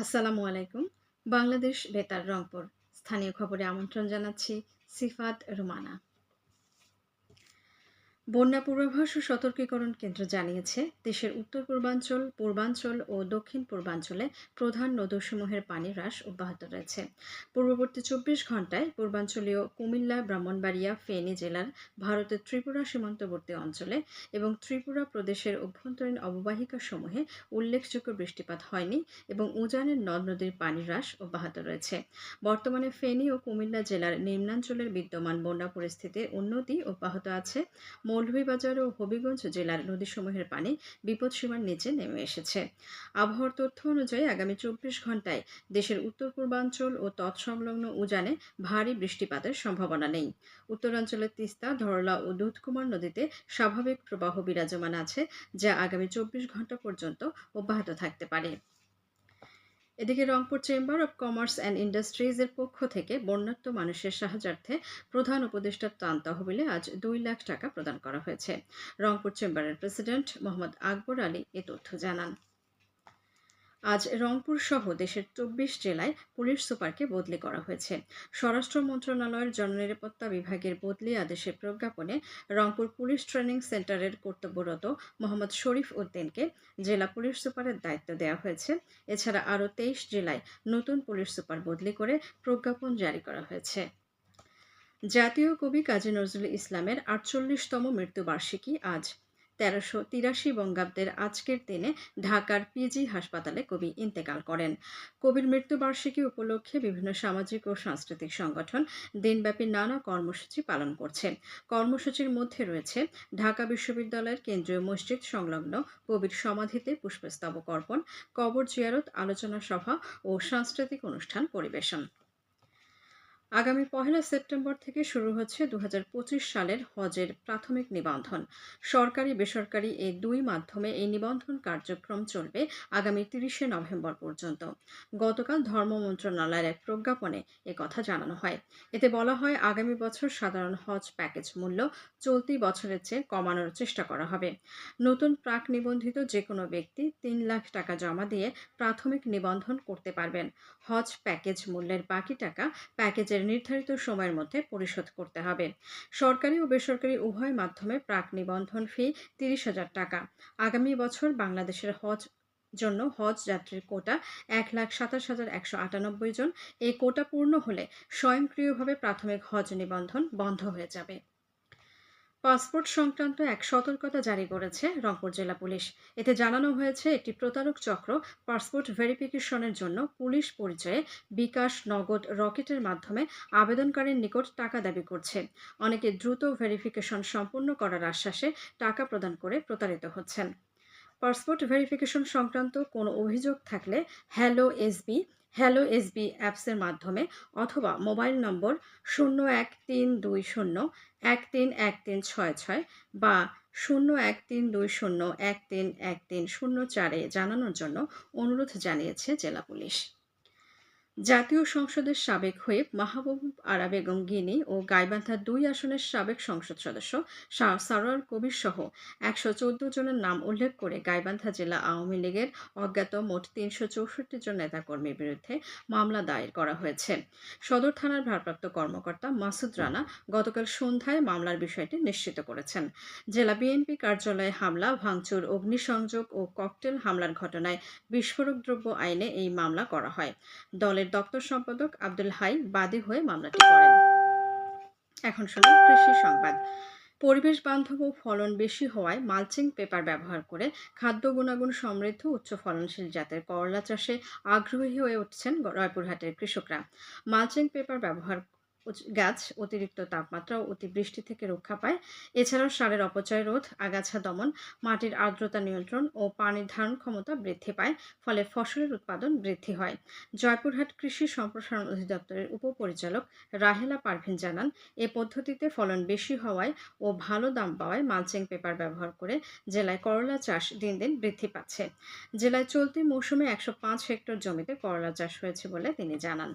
আসসালামু আলাইকুম। বাংলাদেশ বেতার রংপুর। স্থানীয় খবরে আমন্ত্রণ জানাচ্ছি সিফাত রুমানা। বন্যা পূর্বাভাস ও সতর্কীকরণ কেন্দ্র জানিয়েছে, দেশের উত্তর পূর্বাঞ্চল পূর্বাঞ্চল ও দক্ষিণ পূর্বাঞ্চলে প্রধান নদসমূহের পানি হ্রাস অব্যাহত রয়েছে। পূর্ববর্তী চব্বিশ ঘন্টায় পূর্বাঞ্চলীয় কুমিল্লা, ব্রাহ্মণবাড়িয়া, ফেনী জেলার ভারতের ত্রিপুরা সীমান্তবর্তী অঞ্চলে এবং ত্রিপুরা প্রদেশের অভ্যন্তরীণ অববাহিকা সমূহে উল্লেখযোগ্য বৃষ্টিপাত হয়নি এবং উজানের নদ নদীর পানি হ্রাস অব্যাহত রয়েছে। বর্তমানে ফেনী ও কুমিল্লা জেলার নিম্নাঞ্চলের বিদ্যমান বন্যা পরিস্থিতির উন্নতি অব্যাহত আছে। মৌলভীবাজার ও হবিগঞ্জ জেলার নদীসমূহের পানি বিপদসীমার নিচে নেমে এসেছে। আবহাওয়ার তথ্য অনুযায়ী আগামী চব্বিশ ঘন্টায় দেশের উত্তর পূর্বাঞ্চল ও তৎসংলগ্ন উজানে ভারী বৃষ্টিপাতের সম্ভাবনা নেই। উত্তরাঞ্চলের তিস্তা, ধরলা ও দুধকুমার নদীতে স্বাভাবিক প্রবাহ বিরাজমান আছে, যা আগামী চব্বিশ ঘণ্টা পর্যন্ত অব্যাহত থাকতে পারে। এদিকে Rangpur chamber of commerce and ইন্ডাস্ট্রিজের পক্ষ থেকে বন্যাত্ম মানুষের সাহায্যার্থে প্রধান উপদেষ্টা ত্রাণ তহবিলে আজ দুই লাখ টাকা প্রদান করা হয়েছে। রংপুর চেম্বারের প্রেসিডেন্ট মোহাম্মদ আকবর আলী এ তথ্য জানান। আজ রংপুর সহ দেশের চব্বিশ জেলায় পুলিশ সুপারকে বদলি করা হয়েছে। স্বরাষ্ট্র মন্ত্রণালয়ের জননিরাপত্তা বিভাগের বদলি আদেশের প্রজ্ঞাপনে রংপুর পুলিশ ট্রেনিং সেন্টারের কর্তব্যরত মোহাম্মদ শরীফ উদ্দিনকে জেলা পুলিশ সুপারের দায়িত্ব দেওয়া হয়েছে। এছাড়া আরও তেইশ জেলায় নতুন পুলিশ সুপার বদলি করে প্রজ্ঞাপন জারি করা হয়েছে। জাতীয় কবি কাজী নজরুল ইসলামের আটচল্লিশতম মৃত্যুবার্ষিকী আজ তেরোশো তিরাশি বঙ্গাব্দের আজকের দিনে ঢাকার পিজি হাসপাতালে কবি ইন্তেকাল করেন। কবির মৃত্যুবার্ষিকী উপলক্ষে বিভিন্ন সামাজিক ও সাংস্কৃতিক সংগঠন দিনব্যাপী নানা কর্মসূচি পালন করছে। কর্মসূচির মধ্যে রয়েছে ঢাকা বিশ্ববিদ্যালয়ের কেন্দ্রীয় মসজিদ সংলগ্ন কবির সমাধিতে পুষ্পস্তবক অর্পণ, কবর জিয়ারত, আলোচনা সভা ও সাংস্কৃতিক অনুষ্ঠান পরিবেশন। আগামী পহেলা সেপ্টেম্বর থেকে শুরু হচ্ছে দু হাজার পঁচিশ সালের হজের প্রাথমিক নিবন্ধন। সরকারি, বেসরকারি এই দুই মাধ্যমে এই নিবন্ধন কার্যক্রম চলবে আগামী তিরিশে নভেম্বর পর্যন্ত। গতকাল ধর্ম মন্ত্রণালয়ের এক প্রজ্ঞাপনে কথা জানানো হয়। এতে বলা হয়, আগামী বছর সাধারণ হজ প্যাকেজ মূল্য চলতি বছরের চেয়ে কমানোর চেষ্টা করা হবে। নতুন প্রাক নিবন্ধিত যে কোনো ব্যক্তি তিন লাখ টাকা জমা দিয়ে প্রাথমিক নিবন্ধন করতে পারবেন। হজ প্যাকেজ মূল্যের বাকি টাকা প্যাকেজের নির্ধারিত সময়ের মধ্যে পরিশোধ করতে হবে। সরকারি ও বেসরকারি উভয় মাধ্যমে প্রাক নিবন্ধন ফি তিরিশ হাজার টাকা। আগামী বছর বাংলাদেশের হজ জন্য হজ যাত্রীর কোটা এক লাখ সাতাশ হাজার একশো আটানব্বই জন। এই কোটা পূর্ণ হলে স্বয়ংক্রিয়ভাবে প্রাথমিক হজ নিবন্ধন বন্ধ হয়ে যাবে। পাসপোর্ট সংক্রান্ত এক সতর্কতা জারি করেছে রংপুর জেলা পুলিশ। এতে জানানো হয়েছে, একটি প্রতারক চক্র পাসপোর্ট ভেরিফিকেশনের জন্য পুলিশ পরিচয়ে বিকাশ নগদ রকেটের মাধ্যমে আবেদনকারীর নিকট টাকা দাবি করছে। অনেকে দ্রুত ভেরিফিকেশন সম্পূর্ণ করার আশ্বাসে টাকা প্রদান করে প্রতারিত হচ্ছেন। পাসপোর্ট ভেরিফিকেশন সংক্রান্ত কোনো অভিযোগ থাকলে হ্যালো এসবি হ্যালো এসবি অ্যাপসের মাধ্যমে অথবা মোবাইল নম্বর শূন্য এক তিন দুই শূন্য এক তিন এক তিন ছয় ছয় বা শূন্য এক তিন দুই শূন্য এক তিন এক তিন শূন্য চারে জানানোর জন্য অনুরোধ জানিয়েছে জেলা পুলিশ। জাতীয় সংসদের সাবেক হয়ে মাহবুব আরা বেগম গিনি ও গাইবান্ধা দুই আসনের সাবেক সংসদ সদস্য শাহ সারোয়ার কবির সহ একশো চোদ্দ জনের নাম উল্লেখ করে গাইবান্ধা জেলা আওয়ামী লীগের অজ্ঞাত মোট তিনশো চৌষট্টি জন নেতাকর্মীর বিরুদ্ধে মামলা দায়ের করা হয়েছে। সদর থানার ভারপ্রাপ্ত কর্মকর্তা মাসুদ রানা গতকাল সন্ধ্যায় মামলার বিষয়টি নিশ্চিত করেছেন। জেলা বিএনপি কার্যালয়ে হামলা, ভাঙচুর, অগ্নিসংযোগ ও ককটেল হামলার ঘটনায় বিস্ফোরক দ্রব্য আইনে এই মামলা করা হয়। দলের দপ্তর সম্পাদক আব্দুল হাই বাদী হয়ে মামলাটি করেন। এখন শুনুন কৃষি সংবাদ। পরিবেশ বান্ধব ও ফলন বেশি হওয়ায় মালচিং পেপার ব্যবহার করে খাদ্য গুণাগুণ সমৃদ্ধ উচ্চ ফলনশীল জাতের করলা চাষে আগ্রহী হয়ে উঠছেন রয়পুরহাটের কৃষকরা। মালচিং পেপার ব্যবহার গাছ অতিরিক্ত তাপমাত্রা ও অতিবৃষ্টি থেকে রক্ষা পায়। এছাড়াও সারের অপচয় রোধ, আগাছা দমন, মাটির আর্দ্রতা নিয়ন্ত্রণ ও পানির ধারণ ক্ষমতা বৃদ্ধি পায়, ফলে ফসলের উৎপাদন বৃদ্ধি হয়। জয়পুরহাট কৃষি সম্প্রসারণ অধিদপ্তরের উপপরিচালক রাহেলা পারভিন জানান, এ পদ্ধতিতে ফলন বেশি হওয়ায় ও ভালো দাম পাওয়ায় মালচিং পেপার ব্যবহার করে জেলায় করলা চাষ দিন দিন বৃদ্ধি পাচ্ছে। জেলায় চলতি মৌসুমে একশো পাঁচ হেক্টর জমিতে করলা চাষ হয়েছে বলে তিনি জানান।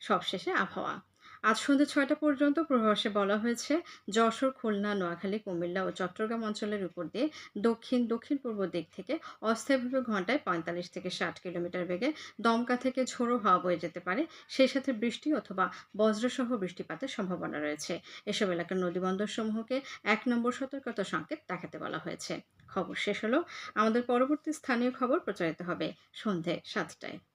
সবশেষে আবহাওয়া। আজ সন্ধ্যে ছয়টা পর্যন্ত পূর্বাভাসে বলা হয়েছে, যশোর, খুলনা, নোয়াখালী, কুমিল্লা ও চট্টগ্রাম অঞ্চলের উপর দিয়ে দক্ষিণ দক্ষিণ পূর্ব দিক থেকে অস্থায়ীভাবে ঘন্টায় পঁয়তাল্লিশ থেকে ষাট কিলোমিটার বেগে দমকা থেকে ঝোড়ো হাওয়া বয়ে যেতে পারে। সেই সাথে বৃষ্টি অথবা বজ্রসহ বৃষ্টিপাতের সম্ভাবনা রয়েছে। এসব এলাকার নদীবন্দরসমূহকে এক নম্বর সতর্কতা সংকেত দেখাতে বলা হয়েছে। খবর শেষ হলো। আমাদের পরবর্তী স্থানীয় খবর প্রচারিত হবে সন্ধে সাতটায়।